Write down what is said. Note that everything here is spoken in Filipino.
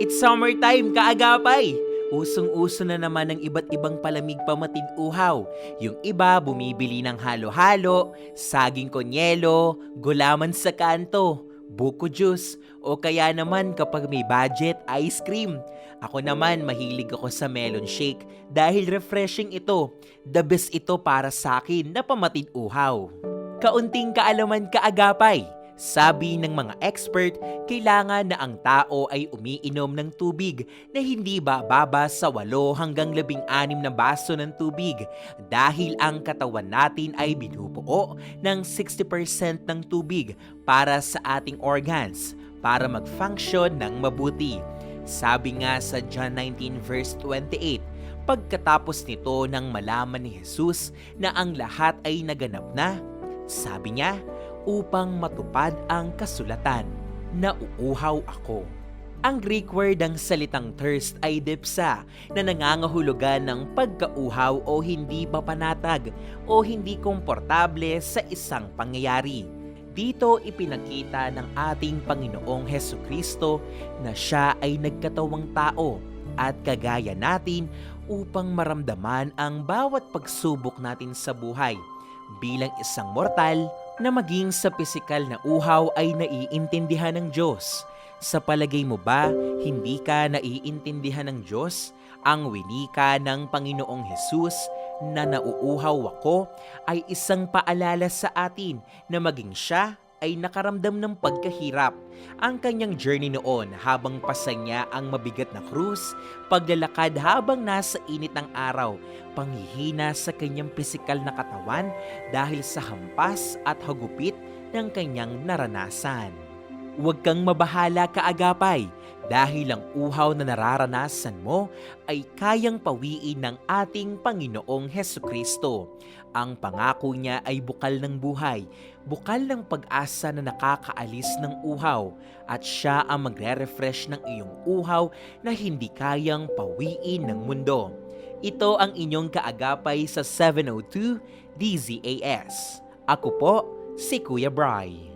It's summertime, kaagapay! Usong-uso na naman ng iba't ibang palamig pamatid uhaw. Yung iba bumibili ng halo-halo, saging konyelo, gulaman sa kanto, buko juice, o kaya naman kapag may budget, ice cream. Ako naman mahilig ako sa melon shake dahil refreshing ito. The best ito para sa akin na pamatid uhaw. Kaunting kaalaman kaagapay. Sabi ng mga expert, kailangan na ang tao ay umiinom ng tubig na hindi bababa sa 8 hanggang 16 na baso ng tubig dahil ang katawan natin ay binubuo ng 60% ng tubig para sa ating organs para mag-function ng mabuti. Sabi nga sa John 19 verse 28, pagkatapos nito nang malaman ni Jesus na ang lahat ay naganap na, sabi niya, upang matupad ang kasulatan na uuhaw ako. Ang Greek word ng salitang thirst ay dipsa na nangangahulugan ng pagkauhaw o hindi papanatag o hindi komportable sa isang pangyayari. Dito ipinakita ng ating Panginoong Heso Kristo na siya ay nagkatawang tao at kagaya natin upang maramdaman ang bawat pagsubok natin sa buhay. Bilang isang mortal na maging sa pisikal na uhaw ay naiintindihan ng Diyos. Sa palagay mo ba, hindi ka naiintindihan ng Diyos? Ang winika ng Panginoong Hesus na nauuhaw ako ay isang paalala sa atin na maging siya ay nakaramdam ng pagkahirap. Ang kanyang journey noon habang pasa niya ang mabigat na krus, paglalakad habang nasa init ng araw, panghihina sa kanyang pisikal na katawan dahil sa hampas at hagupit ng kanyang naranasan. Huwag kang mabahala kaagapay dahil ang uhaw na nararanasan mo ay kayang pawiin ng ating Panginoong Heso Kristo. Ang pangako niya ay bukal ng buhay, bukal ng pag-asa na nakakaalis ng uhaw at siya ang magre-refresh ng iyong uhaw na hindi kayang pawiin ng mundo. Ito ang inyong kaagapay sa 702 DZAS. Ako po, si Kuya Bry.